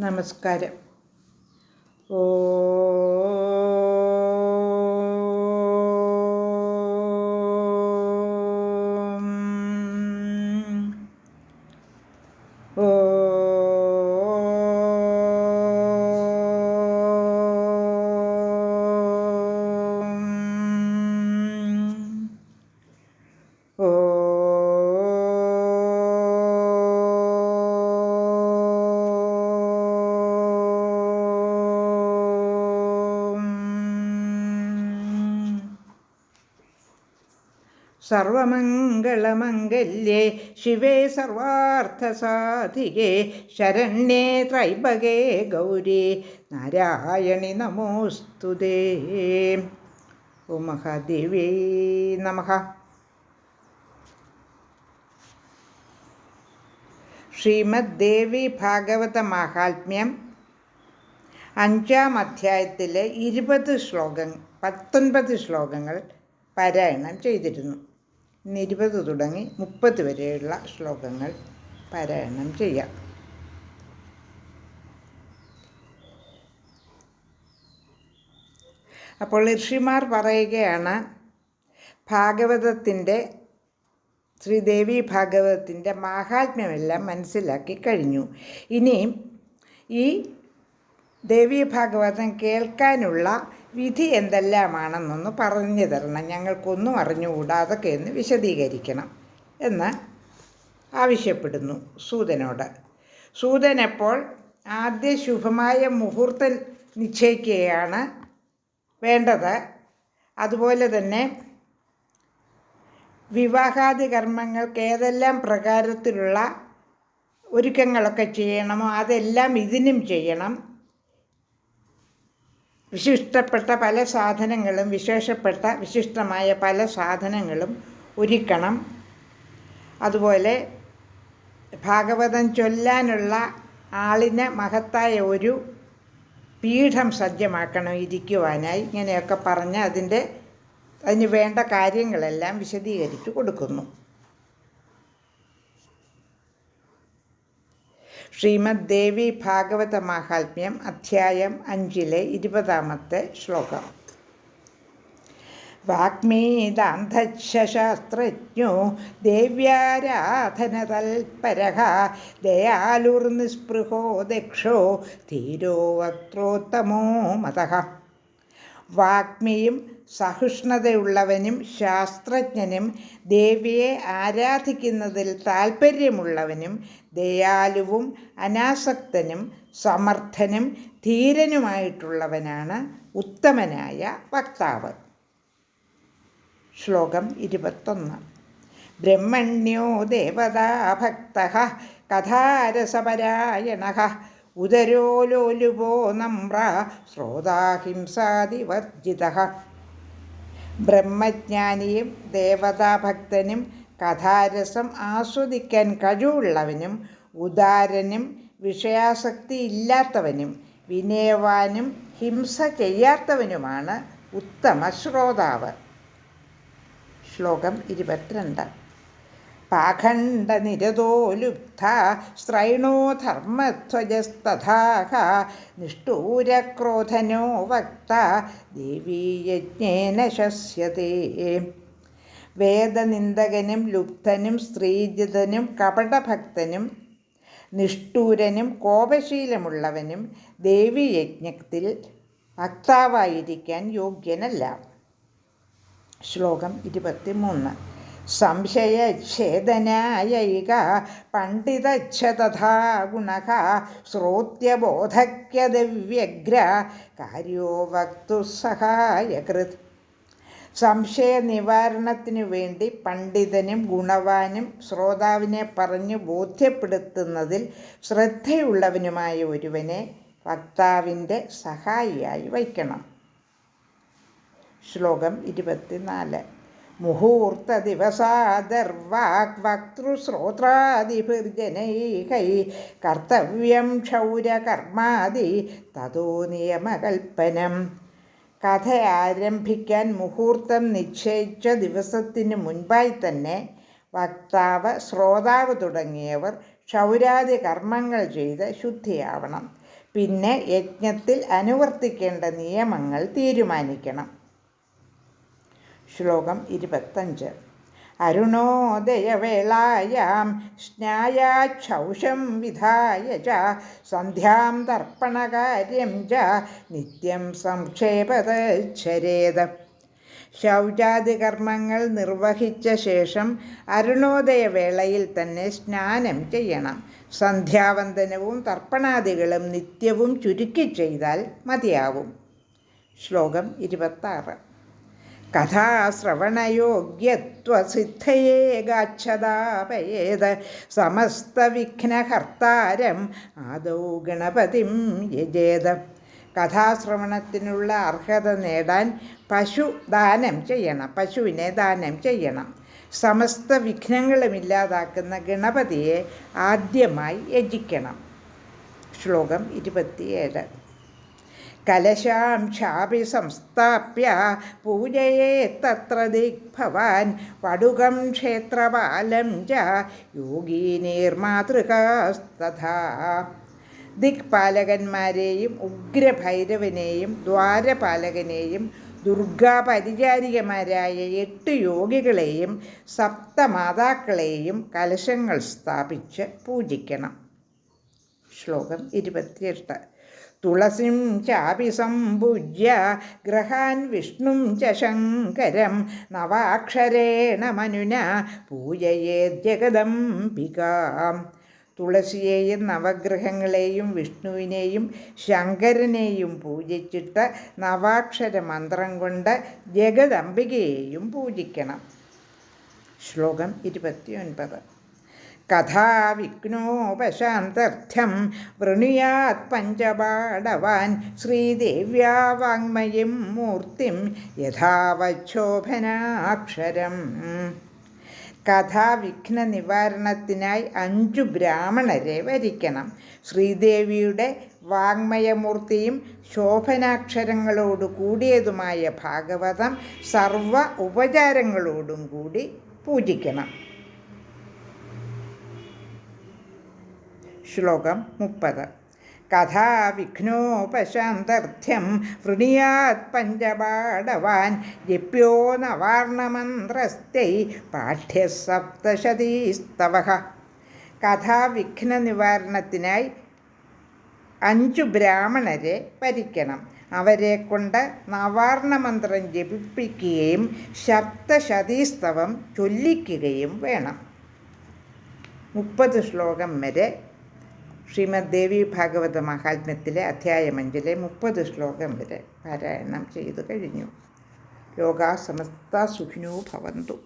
നമസ്കാരം. ഓ സർവമംഗളമംഗല്യേ ശിവേ സർവാർത്ഥസാധികേ ശരണ്യേ ത്രൈബകേ ഗൗരി നാരായണി നമോസ്തുതേ ഓ മഹാദേവേ നമഃ. ശ്രീമദ്ദേവി ഭാഗവത മാഹാത്മ്യം അഞ്ചാം അധ്യായത്തിലെ ഇരുപത് ശ്ലോകങ്ങൾ പത്തൊൻപത് ശ്ലോകങ്ങൾ പാരായണം ചെയ്തിരുന്നു. ഇരുപത് തുടങ്ങി മുപ്പത് വരെയുള്ള ശ്ലോകങ്ങൾ പാരായണം ചെയ്യാം. അപ്പോൾ ഋഷിമാർ പറയുകയാണ് ഭാഗവതത്തിന്റെ ശ്രീദേവി ഭാഗവതത്തിന്റെ മാഹാത്മ്യമെല്ലാം മനസ്സിലാക്കി കഴിഞ്ഞു. ഇനിയും ഈ ദേവീ ഭാഗവതം കേൾക്കാനുള്ള വിധി എന്തെല്ലാമാണെന്നൊന്ന് പറഞ്ഞു തരണം. ഞങ്ങൾക്കൊന്നും അറിഞ്ഞുകൂടാ അതൊക്കെ ഒന്ന് വിശദീകരിക്കണം. എന്ന് ആവശ്യപ്പെടുന്നു സൂതനോട്. സൂതൻ എപ്പോൾ ആദ്യ ശുഭമായ മുഹൂർത്തം നിശ്ചയിക്കുകയാണ് വേണ്ടത്. അതുപോലെ തന്നെ വിവാഹാദി കർമ്മങ്ങൾക്ക് ഏതെല്ലാം പ്രകാരത്തിലുള്ള ഒരുക്കങ്ങളൊക്കെ ചെയ്യണമോ അതെല്ലാം ഇതിനും ചെയ്യണം. വിശിഷ്ടപ്പെട്ട പല സാധനങ്ങളും വിശേഷപ്പെട്ട വിശിഷ്ടമായ പല സാധനങ്ങളും ഒരുക്കണം. അതുപോലെ ഭാഗവതം ചൊല്ലാനുള്ള ആളിന് മഹത്തായ ഒരു പീഠം സജ്ജമാക്കണം ഇരിക്കുവാനായി. ഇങ്ങനെയൊക്കെ പറഞ്ഞ് അതിന്റെ അതിന് വേണ്ട കാര്യങ്ങളെല്ലാം വിശദീകരിച്ചു കൊടുക്കുന്നു. ശ്രീമദ് ദേവി ഭാഗവത മാഹാത്മ്യം അധ്യായം അഞ്ചിലെ ഇരുപതാമത്തെ ശ്ലോകം. വാഗ്മീദാന്ധശാസ്ത്രജ്ഞോ ദയാലുർ ദയാലുർനിസ്പൃഹോ ദക്ഷോ ധീരോ അത്രോത്തമോ മത. വാഗ്മിയും സഹിഷ്ണുതയുള്ളവനും ശാസ്ത്രജ്ഞനും ദേവിയെ ആരാധിക്കുന്നതിൽ താൽപ്പര്യമുള്ളവനും ദയാലുവും അനാസക്തനും സമർത്ഥനും ധീരനുമായിട്ടുള്ളവനാണ് ഉത്തമനായ വക്താവ്. ശ്ലോകം ഇരുപത്തൊന്ന്. ബ്രഹ്മണ്യോ ദേവതാഭക്ത കഥാരസപരായണ ഉദരോ ലോലുപോ നമ്ര ശ്രോതാഹിംസാദിവർജിത. ബ്രഹ്മജ്ഞാനിയും ദേവതാഭക്തനും കഥാരസം ആസ്വദിക്കാൻ കഴിവുള്ളവനും ഉദാരനും വിഷയാസക്തി ഇല്ലാത്തവനും വിനയവാനും ഹിംസ ചെയ്യാത്തവനുമാണ് ഉത്തമ ശ്രോതാവ്. ശ്ലോകം ഇരുപത്തിരണ്ട്. പാഖണ്ഡനിരതോ ലുബ്ധ സ്ത്രൈണോ ധർമ്മധ്വജസ്തഥാഹ നിഷ്ഠൂരക്രോധനോ വക്ത ദേവീയജ്ഞേന ശസ്യതേ. വേദനിന്ദകനും ലുബ്ധനും സ്ത്രീജിതനും കപടഭക്തനും നിഷ്ഠൂരനും കോപശീലമുള്ളവനും ദേവീയജ്ഞത്തിൽ വക്താവായിരിക്കാൻ യോഗ്യനല്ല. ശ്ലോകം ഇരുപത്തിമൂന്ന്. സംശയച്ഛേദനായൈക പണ്ഡിതഛതഥാഗുണ ശ്രോത്യബോധക്യദവ്യഗ്ര കാര്യോ വക്തു സഹായകൃത്. സംശയ നിവാരണത്തിനു വേണ്ടി പണ്ഡിതനും ഗുണവാനും ശ്രോതാവിനെ പറഞ്ഞു ബോധ്യപ്പെടുത്തുന്നതിൽ ശ്രദ്ധയുള്ളവനുമായ ഒരുവനെ വക്താവിന്റെ സഹായിയായി വയ്ക്കണം. ശ്ലോകം ഇരുപത്തിനാല്. മുഹൂർത്ത ദിവസാദർവാക് വക്തൃശ്രോത്രാദിഭിർജനൈകൈ കർത്തവ്യം ക്ഷൗരകർമാദി തതോ നിയമകൽപ്പനം. കഥ ആരംഭിക്കാൻ മുഹൂർത്തം നിശ്ചയിച്ച ദിവസത്തിന് മുൻപായി തന്നെ വക്താവ് ശ്രോതാവ് തുടങ്ങിയവർ ക്ഷൗരാദി കർമ്മങ്ങൾ ചെയ്ത് ശുദ്ധിയാവണം. പിന്നെ യജ്ഞത്തിൽ അനുവർത്തിക്കേണ്ട നിയമങ്ങൾ തീരുമാനിക്കണം. ശ്ലോകം ഇരുപത്തഞ്ച്. അരുണോദയവേളായാം സ്നായാക്ഷൗഷം വിധായ ച സന്ധ്യാം തർപ്പണകാര്യം ച നിത്യം സംക്ഷേപത സംക്ഷേപതച്ഛരേത് ശൗചാദി കർമ്മങ്ങൾ നിർവഹിച്ച ശേഷം അരുണോദയ വേളയിൽ തന്നെ സ്നാനം ചെയ്യണം. സന്ധ്യാവന്ദനവും തർപ്പണാദികളും നിത്യവും ചുരുക്കി ചെയ്താൽ മതിയാവും. ശ്ലോകം ഇരുപത്താറ്. കഥാശ്രവണയോഗ്യത്വസിദ്ധയേ ഗാച്ഛതാപയേത് സമസ്തവിഘ്നഹർത്താരം ആദൗ ഗണപതിം യജേത്. കഥാശ്രവണത്തിനുള്ള അർഹത നേടാൻ പശു ദാനം ചെയ്യണം പശുവിനെ ദാനം ചെയ്യണം. സമസ്ത വിഘ്നങ്ങളും ഇല്ലാതാക്കുന്ന ഗണപതിയെ ആദ്യമായി യജിക്കണം. ശ്ലോകം ഇരുപത്തിയേഴ്. കലശാംശാപി സംസ്ഥാപ്യ പൂജയേ തത്ര ദിഗ്ഭവാൻ. വടുകം ക്ഷേത്രപാലം ച യോഗീ നിർമാതൃകാസ്തഥാ. ദിക്പാലകന്മാരെയും ഉഗ്രഭൈരവനെയും ദ്വാരപാലകനെയും ദുർഗാപരിചാരികമാരായ എട്ട് യോഗികളെയും സപ്തമാതാക്കളെയും കലശങ്ങൾ സ്ഥാപിച്ച് പൂജിക്കണം. ശ്ലോകം ഇരുപത്തിയെട്ട്. തുളസിം ചാപി സംഭുജ്യ ഗ്രഹാൻ വിഷ്ണും ച ശങ്കരം നവാക്ഷരേണ മനുന പൂജയേ ജഗദംബികാം തുളസിയെയും നവഗ്രഹങ്ങളെയും വിഷ്ണുവിനെയും ശങ്കരനെയും പൂജിച്ചിട്ട് നവാക്ഷര മന്ത്രം കൊണ്ട് ജഗദംബികയെയും പൂജിക്കണം. ശ്ലോകം ഇരുപത്തിയൊൻപത് വിഘ്നോപശാന്തർം വൃണുയാത് പഞ്ചപാടവാൻ ശ്രീദേവ്യാ വാങ്മയും മൂർത്തിം യഥാവച്ഛോഭനാക്ഷരം കഥാവിഘ്ന നിവാരണത്തിനായി അഞ്ചു ബ്രാഹ്മണരെ വരിക്കണം. ശ്രീദേവിയുടെ വാങ്മയമൂർത്തിയും ശോഭനാക്ഷരങ്ങളോട് കൂടിയതുമായ ഭാഗവതം സർവ ഉപചാരങ്ങളോടും കൂടി പൂജിക്കണം. ശ്ലോകം മുപ്പത്. കഥാവിഘ്നോപശാന്തർത്ഥ്യം വൃണിയാത് പഞ്ചപാടവാൻ ജപ്യോ നവാർണമന്ത്രസ്ഥൈ പാഠ്യസപ്തശതീസ്തവ കഥാവിഘ്ന നിവാരണത്തിനായി അഞ്ചു ബ്രാഹ്മണരെ ഭരിക്കണം. അവരെ കൊണ്ട് നവാർണമന്ത്രം ജപിപ്പിക്കുകയും ശബ്ദശതീസ്തവം ചൊല്ലിക്കുകയും വേണം. മുപ്പത് ശ്ലോകം വരെ ശ്രീമദ് ദേവി ഭാഗവത മഹാത്മ്യത്തിലെ അധ്യായം അഞ്ചിലെ മുപ്പത് ശ്ലോകം വരെ പാരായണം ചെയ്തു കഴിഞ്ഞു. യോഗാ സമസ്ത സുഖിനോ ഭവന്തു.